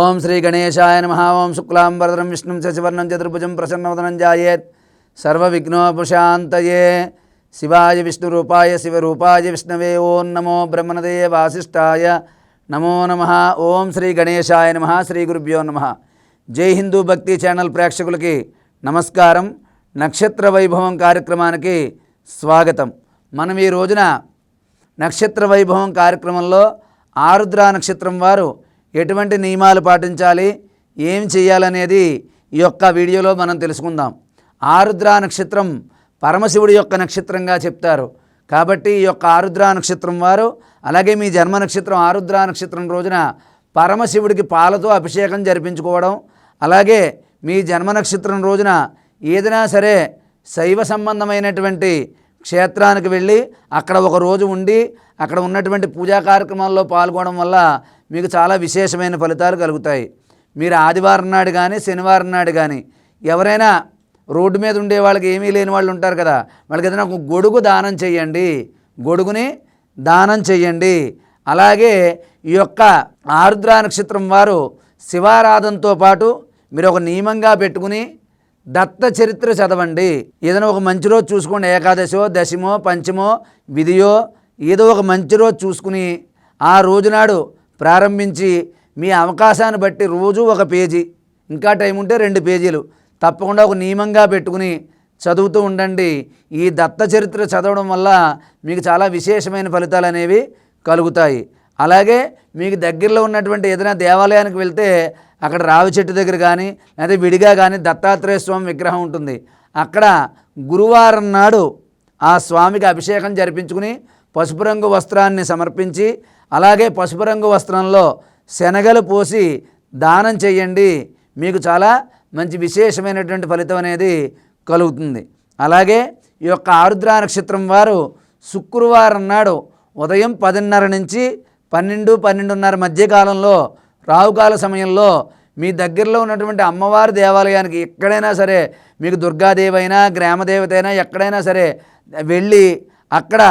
ఓం శ్రీ గణేశాయ నమ. ఓం శుక్లాంబరధరం విష్ణుం శశివర్ణం చతుర్భుజం ప్రసన్నవదనం జాయేత్ సర్వవిఘ్నోపశాంతయే. శివాయ విష్ణురూపాయ శివరూపాయ విష్ణవే. ఓం నమో బ్రహ్మణదే వాసిష్ఠాయ నమో నమ. ఓం శ్రీ గణేశాయ నమ. శ్రీ గురుభ్యో నమ. జై హిందూ భక్తి ఛానల్ ప్రేక్షకులకి నమస్కారం. నక్షత్ర వైభవం కార్యక్రమానికి స్వాగతం. మనం ఈ రోజున నక్షత్ర వైభవం కార్యక్రమంలో ఆరుద్ర నక్షత్రం వారు ఎటువంటి నియమాలు పాటించాలి? ఏం చేయాలనేది ఈ యొక్క వీడియోలో మనం తెలుసుకుందాం. ఆరుద్ర నక్షత్రం పరమశివుడి యొక్క నక్షత్రంగా చెప్తారు. కాబట్టి ఈ యొక్క ఆరుద్ర నక్షత్రం వారు అలాగే మీ జన్మ నక్షత్రం ఆరుద్ర నక్షత్రం రోజున పరమశివుడికి పాలతో అభిషేకం జరిపించుకోవడం అలాగే మీ జన్మ నక్షత్రం రోజున ఏదైనా సరే శైవ సంబంధమైనటువంటి క్షేత్రానికి వెళ్ళి అక్కడ ఒక రోజు ఉండి అక్కడ ఉన్నటువంటి పూజా కార్యక్రమాల్లో పాల్గొనడం వల్ల మీకు చాలా విశేషమైన ఫలితాలు కలుగుతాయి. మీరు ఆదివారం నాడు కానీ శనివారం నాడు కానీ ఎవరైనా రోడ్డు మీద ఉండే వాళ్ళకి ఏమీ లేని వాళ్ళు ఉంటారు కదా వాళ్ళకి ఏదైనా ఒక గొడుగు దానం చేయండి. గొడుగుని దానం చేయండి. అలాగే ఈ యొక్క ఆరుద్ర నక్షత్రం వారు శివారాధనతో పాటు మీరు ఒక నియమంగా పెట్టుకుని దత్త చరిత్ర చదవండి. ఏదైనా ఒక మంచి రోజు చూసుకోండి. ఏకాదశో దశమో పంచమో విధియో ఏదో ఒక మంచి రోజు చూసుకుని ఆ రోజునాడు ప్రారంభించి మీ అవకాశాన్ని బట్టి రోజు ఒక పేజీ ఇంకా టైం ఉంటే రెండు పేజీలు. తప్పకుండా ఒక నియమంగా పెట్టుకుని చదువుతూ ఉండండి. ఈ దత్త చరిత్ర చదవడం వల్ల మీకు చాలా విశేషమైన ఫలితాలు అనేవి కలుగుతాయి. అలాగే మీకు దగ్గరలో ఉన్నటువంటి ఏదైనా దేవాలయానికి వెళ్తే అక్కడ రావి చెట్టు దగ్గర కానీ లేదా విడిగా కానీ దత్తాత్రేయ స్వామి విగ్రహం ఉంటుంది. అక్కడ గురువారం నాడు ఆ స్వామికి అభిషేకం జరిపించుకుని పసుపు రంగు వస్త్రాన్ని సమర్పించి అలాగే పసుపు రంగు వస్త్రంలో శనగలు పోసి దానం చేయండి. మీకు చాలా మంచి విశేషమైనటువంటి ఫలితం అనేది కలుగుతుంది. అలాగే ఈ యొక్క ఆరుద్ర నక్షత్రం వారు శుక్రవారం నాడు ఉదయం పదిన్నర నుంచి పన్నెండు పన్నెండున్నర మధ్యకాలంలో రావుకాల సమయంలో మీ దగ్గరలో ఉన్నటువంటి అమ్మవారి దేవాలయానికి ఎక్కడైనా సరే మీకు దుర్గాదేవి అయినా గ్రామదేవత అయినా ఎక్కడైనా సరే వెళ్ళి అక్కడ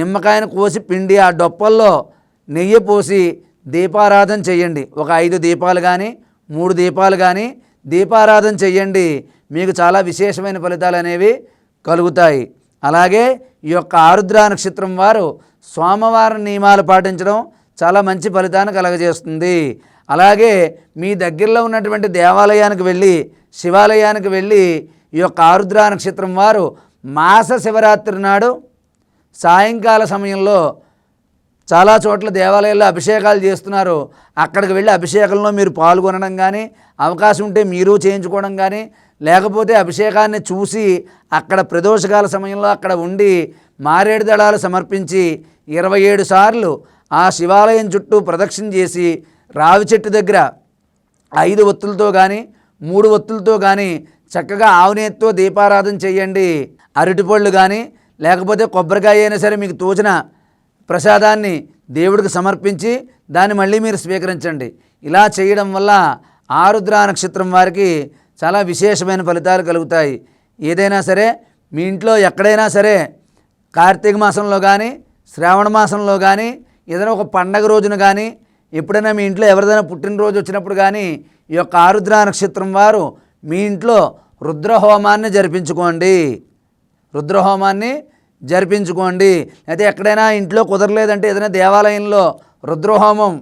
నిమ్మకాయను కోసి పిండి ఆ డొప్పల్లో నెయ్యి పోసి దీపారాధన చేయండి ఒక ఐదు దీపాలు కానీ మూడు దీపాలు కానీ దీపారాధన చేయండి మీకు చాలా విశేషమైన ఫలితాలు అనేవి కలుగుతాయి. అలాగే ఈ యొక్క ఆరుద్ర నక్షత్రం వారు సోమవారం నియమాలు పాటించడం చాలా మంచి ఫలితాన్ని కలగజేస్తుంది. అలాగే మీ దగ్గరలో ఉన్నటువంటి దేవాలయానికి వెళ్ళి శివాలయానికి వెళ్ళి ఈ యొక్క ఆరుద్ర నక్షత్రం వారు మాస శివరాత్రి నాడు సాయంకాల సమయంలో చాలా చోట్ల దేవాలయాల్లో అభిషేకాలు చేస్తున్నారు. అక్కడికి వెళ్ళి అభిషేకంలో మీరు పాల్గొనడం కానీ అవకాశం ఉంటే మీరు చేయించుకోవడం కానీ లేకపోతే అభిషేకాన్ని చూసి అక్కడ ప్రదోషకాల సమయంలో అక్కడ ఉండి మారేడు దళాలు సమర్పించి ఇరవై ఏడు సార్లు ఆ శివాలయం చుట్టూ ప్రదక్షిణ చేసి రావి చెట్టు దగ్గర ఐదు ఒత్తులతో కానీ మూడు ఒత్తులతో కానీ చక్కగా ఆవునేత్తో దీపారాధన చేయండి. అరటిపళ్ళు కానీ లేకపోతే కొబ్బరికాయ అయినా సరే మీకు తోచిన ప్రసాదాన్ని దేవుడికి సమర్పించి దాన్ని మళ్ళీ మీరు స్వీకరించండి. ఇలా చేయడం వల్ల ఆరుద్ర నక్షత్రం వారికి చాలా విశేషమైన ఫలితాలు కలుగుతాయి. ఏదైనా సరే మీ ఇంట్లో ఎక్కడైనా సరే కార్తీక మాసంలో కానీ శ్రావణ మాసంలో కానీ ఏదైనా ఒక పండగ రోజున కానీ ఎప్పుడైనా మీ ఇంట్లో ఎవరిదైనా పుట్టినరోజు వచ్చినప్పుడు కానీ ఈ యొక్క ఆరుద్ర నక్షత్రం వారు మీ ఇంట్లో రుద్రహోమాన్ని జరిపించుకోండి. రుద్రహోమాన్ని జరిపించుకోండి. అయితే ఎక్కడైనా ఇంట్లో కుదరలేదంటే ఏదైనా దేవాలయంలో రుద్రహోమం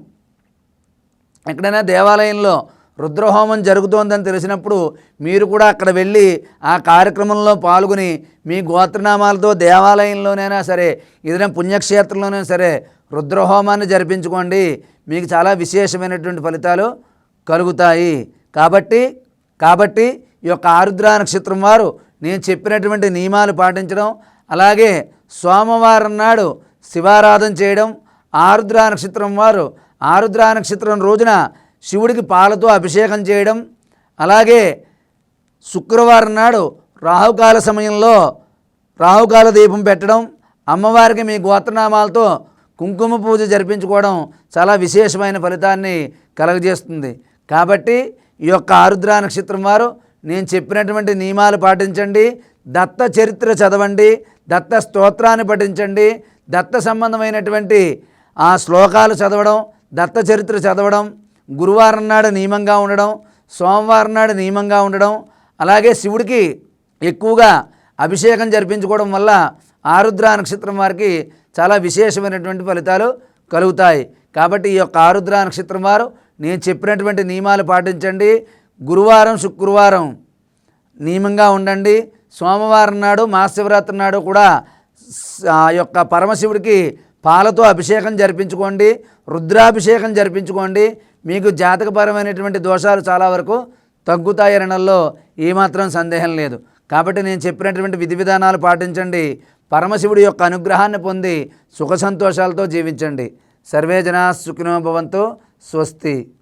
ఎక్కడైనా దేవాలయంలో రుద్రహోమం జరుగుతోందని తెలిసినప్పుడు మీరు కూడా అక్కడ వెళ్ళి ఆ కార్యక్రమంలో పాల్గొని మీ గోత్రనామాలతో దేవాలయంలోనైనా సరే ఏదైనా పుణ్యక్షేత్రంలోనైనా సరే రుద్రహోమాన్ని జరిపించుకోండి. మీకు చాలా విశేషమైనటువంటి ఫలితాలు కలుగుతాయి. కాబట్టి కాబట్టి ఈ యొక్క ఆరుద్ర నక్షత్రం వారు నేను చెప్పినటువంటి నియమాలు పాటించడం అలాగే సోమవారం నాడు శివారాధన చేయడం ఆరుద్ర నక్షత్రం వారు ఆరుద్ర నక్షత్రం రోజున శివుడికి పాలతో అభిషేకం చేయడం అలాగే శుక్రవారం నాడు రాహుకాల సమయంలో రాహుకాల దీపం పెట్టడం అమ్మవారికి మీ గోత్రనామాలతో కుంకుమ పూజ జరిపించుకోవడం చాలా విశేషమైన ఫలితాన్ని కలగజేస్తుంది. కాబట్టి ఈ యొక్క ఆరుద్ర నక్షత్రం వారు నేను చెప్పినటువంటి నియమాలు పాటించండి. దత్త చరిత్ర చదవండి దత్త స్తోత్రాన్ని పఠించండి దత్త సంబంధమైనటువంటి ఆ శ్లోకాలు చదవడం దత్త చరిత్ర చదవడం గురువారం నాడు నియమంగా ఉండడం సోమవారం నాడు నియమంగా ఉండడం అలాగే శివుడికి ఎక్కువగా అభిషేకం జరిపించుకోవడం వల్ల ఆరుద్ర నక్షత్రం వారికి చాలా విశేషమైనటువంటి ఫలితాలు కలుగుతాయి. కాబట్టి ఈ యొక్క ఆరుద్ర నక్షత్రం వారు నేను చెప్పినటువంటి నియమాలు పాటించండి. గురువారం శుక్రవారం నియమంగా ఉండండి. సోమవారం నాడు మహాశివరాత్రి నాడు కూడా ఆ యొక్క పరమశివుడికి పాలతో అభిషేకం జరిపించుకోండి రుద్రాభిషేకం జరిపించుకోండి. మీకు జాతకపరమైనటువంటి దోషాలు చాలా వరకు తగ్గుతాయనడంలో ఏమాత్రం సందేహం లేదు. కాబట్టి నేను చెప్పినటువంటి విధి విధానాలు పాటించండి. పరమశివుడి యొక్క అనుగ్రహాన్ని పొంది సుఖ సంతోషాలతో జీవించండి. సర్వే జనా సుఖినో స్వస్తి.